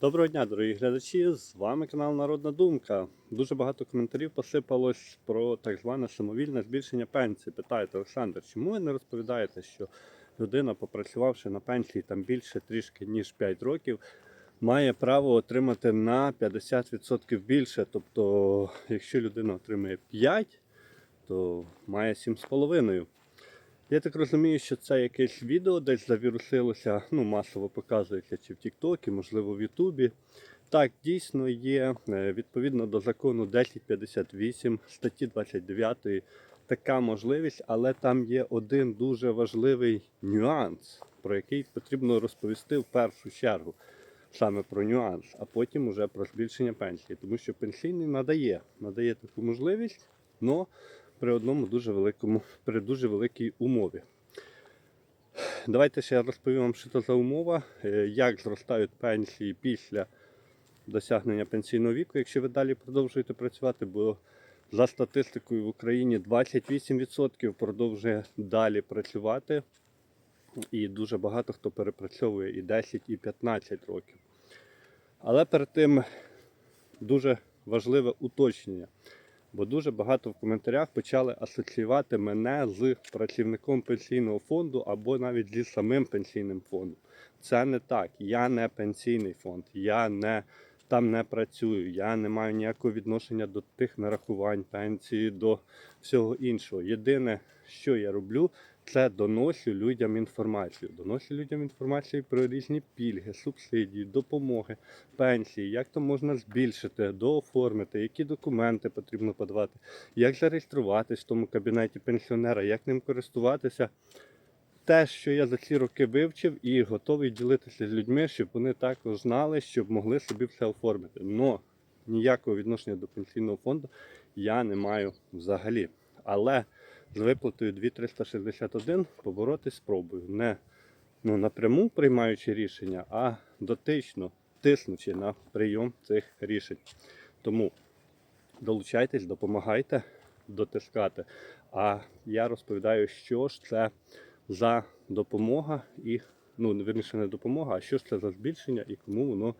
Доброго дня, дорогі глядачі! З вами канал Народна Думка. Дуже багато коментарів посипалось про так зване самовільне збільшення пенсії. Питаєте, Олександр, чому ви не розповідаєте, що людина, попрацювавши на пенсії там більше трішки ніж 5 років, має право отримати на 50% більше. Тобто, якщо людина отримує 5, то має 7,5. Я так розумію, що це якесь відео десь завірусилося, ну, масово показується чи в Тіктокі, можливо, в Ютубі. Так, дійсно є е, відповідно до закону 1058 статті 29 така можливість, але там є один дуже важливий нюанс, про який потрібно розповісти в першу чергу. Саме про нюанс, а потім уже про збільшення пенсії. Тому що пенсійний надає, надає таку можливість, але при одному дуже великому, при дуже великій умові. Давайте ще я розповім вам, що це за умова, е, як зростають пенсії після досягнення пенсійного віку, якщо ви далі продовжуєте працювати, бо за статистикою в Україні 28% продовжує далі працювати, і дуже багато хто перепрацьовує і 10, і 15 років. Але перед тим дуже важливе уточнення. Бо дуже багато в коментарях почали асоціювати мене з працівником пенсійного фонду або навіть зі самим пенсійним фондом. Це не так. Я не пенсійний фонд, я не там не працюю, я не маю ніякого відношення до тих нарахувань пенсії, до всього іншого. Єдине, що я роблю, це доношу людям інформацію. Доношу людям інформацію про різні пільги, субсидії, допомоги, пенсії, як то можна збільшити, дооформити, які документи потрібно подавати, як зареєструватись в тому кабінеті пенсіонера, як ним користуватися. Те, що я за ці роки вивчив і готовий ділитися з людьми, щоб вони також знали, щоб могли собі все оформити. Но ніякого відношення до пенсійного фонду я не маю взагалі. Але з виплатою 2361 поборотись спробую. Не ну, напряму приймаючи рішення, а дотично тиснучи на прийом цих рішень. Тому долучайтесь, допомагайте дотискати. А я розповідаю, що ж це за допомога і, ну, вірніше не допомога, а що ж це за збільшення і кому воно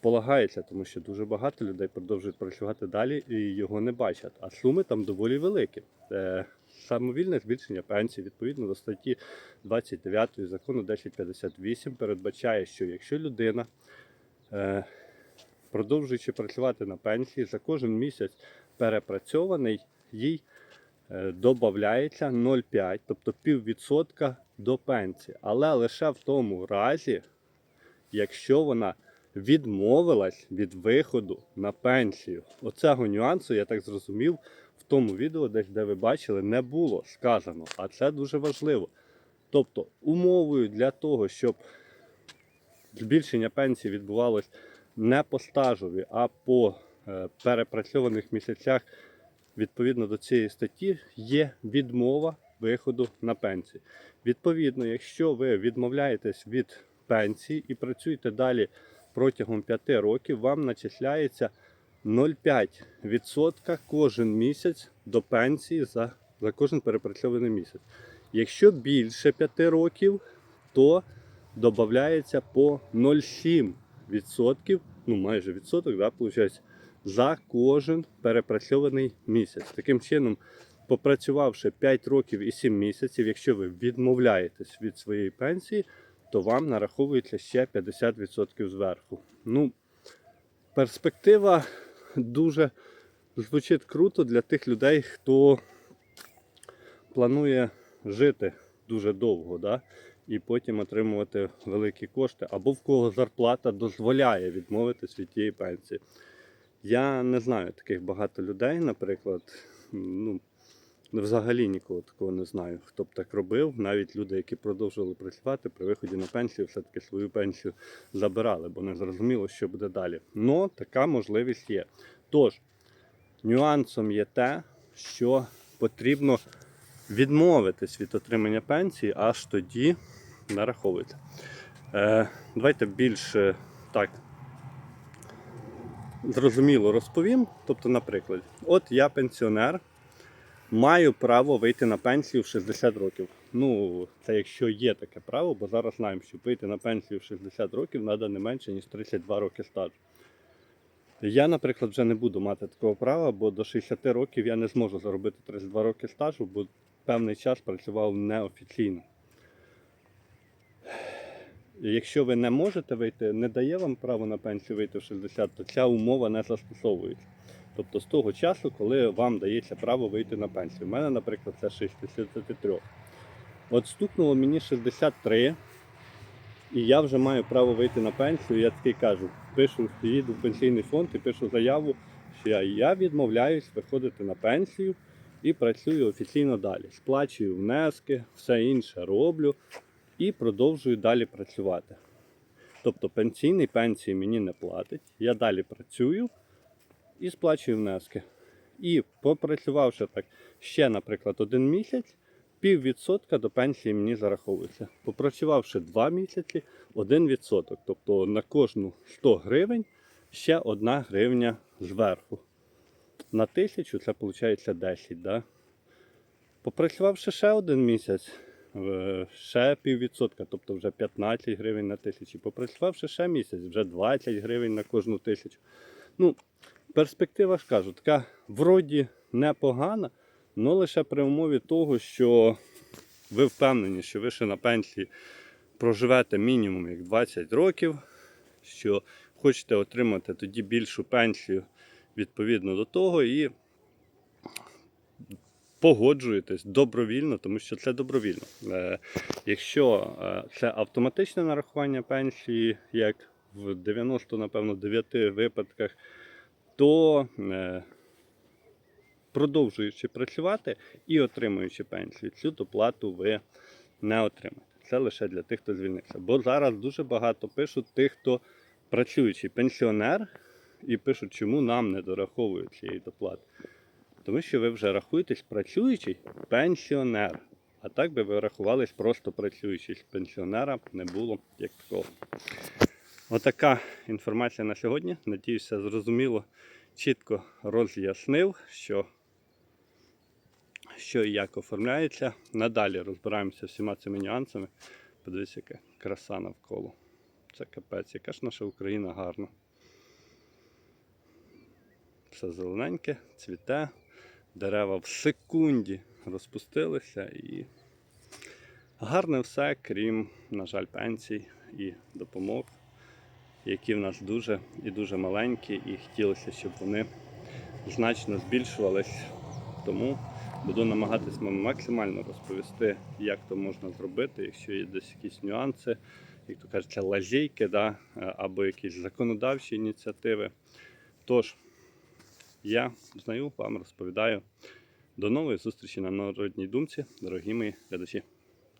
полагається, тому що дуже багато людей продовжують працювати далі і його не бачать. А суми там доволі великі. Е, Самовільне збільшення пенсії відповідно до статті 29 закону 1058 передбачає, що якщо людина, е, продовжуючи працювати на пенсії, за кожен місяць перепрацьований, їй е, додається 0,5, тобто піввідсотка до пенсії. Але лише в тому разі, якщо вона відмовилась від виходу на пенсію. Оцього нюансу, я так зрозумів, в тому відео, десь де ви бачили, не було сказано. А це дуже важливо. Тобто, умовою для того, щоб збільшення пенсії відбувалось не по стажові, а по е, перепрацьованих місяцях відповідно до цієї статті є відмова виходу на пенсію. Відповідно, якщо ви відмовляєтесь від пенсії і працюєте далі протягом 5 років, вам начисляється 0,5% кожен місяць до пенсії за, за кожен перепрацьований місяць. Якщо більше 5 років, то додається по 0,7%, ну майже відсоток, да, за кожен перепрацьований місяць. Таким чином, попрацювавши 5 років і 7 місяців, якщо ви відмовляєтесь від своєї пенсії, то вам нараховується ще 50% зверху. Ну, перспектива дуже звучить круто для тих людей, хто планує жити дуже довго, да? і потім отримувати великі кошти, або в кого зарплата дозволяє відмовитись від тієї пенсії. Я не знаю таких багато людей, наприклад. Ну, взагалі нікого такого не знаю, хто б так робив. Навіть люди, які продовжували працювати при виході на пенсію, все-таки свою пенсію забирали, бо не зрозуміло, що буде далі. Но така можливість є. Тож, нюансом є те, що потрібно відмовитись від отримання пенсії, аж тоді нараховується. Е, давайте більше так зрозуміло розповім. Тобто, наприклад, от я пенсіонер, Маю право вийти на пенсію в 60 років. Ну, це якщо є таке право, бо зараз знаємо, що вийти на пенсію в 60 років треба не менше, ніж 32 роки стажу. Я, наприклад, вже не буду мати такого права, бо до 60 років я не зможу заробити 32 роки стажу, бо певний час працював неофіційно. Якщо ви не можете вийти, не дає вам право на пенсію вийти в 60, то ця умова не застосовується. Тобто з того часу, коли вам дається право вийти на пенсію. У мене, наприклад, це 63. От стукнуло мені 63, і я вже маю право вийти на пенсію. Я такий кажу, пишу, їду в пенсійний фонд і пишу заяву, що я, я відмовляюсь виходити на пенсію і працюю офіційно далі. Сплачую внески, все інше роблю і продовжую далі працювати. Тобто пенсійний пенсії мені не платить, я далі працюю і сплачую внески. І попрацювавши так ще, наприклад, один місяць, піввідсотка до пенсії мені зараховується. Попрацювавши два місяці, один відсоток. Тобто на кожну 100 гривень ще одна гривня зверху. На тисячу це виходить 10. Да? Попрацювавши ще один місяць, е, ще піввідсотка, тобто вже 15 гривень на тисячу. Попрацювавши ще місяць, вже 20 гривень на кожну тисячу. Ну, перспектива ж кажу, така вроді непогана, але лише при умові того, що ви впевнені, що ви ще на пенсії проживете мінімум як 20 років, що хочете отримати тоді більшу пенсію відповідно до того і погоджуєтесь добровільно, тому що це добровільно. Е, Якщо е, це автоматичне нарахування пенсії, як в 90, напевно, 9 випадках, то е, продовжуючи працювати і отримуючи пенсію, цю доплату ви не отримаєте. Це лише для тих, хто звільнився. Бо зараз дуже багато пишуть тих, хто працюючий пенсіонер, і пишуть, чому нам не дораховують цієї доплати. Тому що ви вже рахуєтесь працюючий пенсіонер. А так би ви рахувались просто працюючий. Пенсіонера не було як такого. Отака інформація на сьогодні. Надіюся, зрозуміло, чітко роз'яснив, що, що і як оформляється. Надалі розбираємося всіма цими нюансами. Подивіться, яка краса навколо. Це капець, яка ж наша Україна гарна. Все зелененьке, цвіте, дерева в секунді розпустилися і гарне все, крім, на жаль, пенсій і допомог, які в нас дуже і дуже маленькі, і хотілося, щоб вони значно збільшувались. Тому буду намагатись максимально розповісти, як то можна зробити, якщо є десь якісь нюанси, як то кажеться, лазейки, да, або якісь законодавчі ініціативи. Тож, я знаю, вам розповідаю. До нової зустрічі на народній думці, дорогі мої глядачі.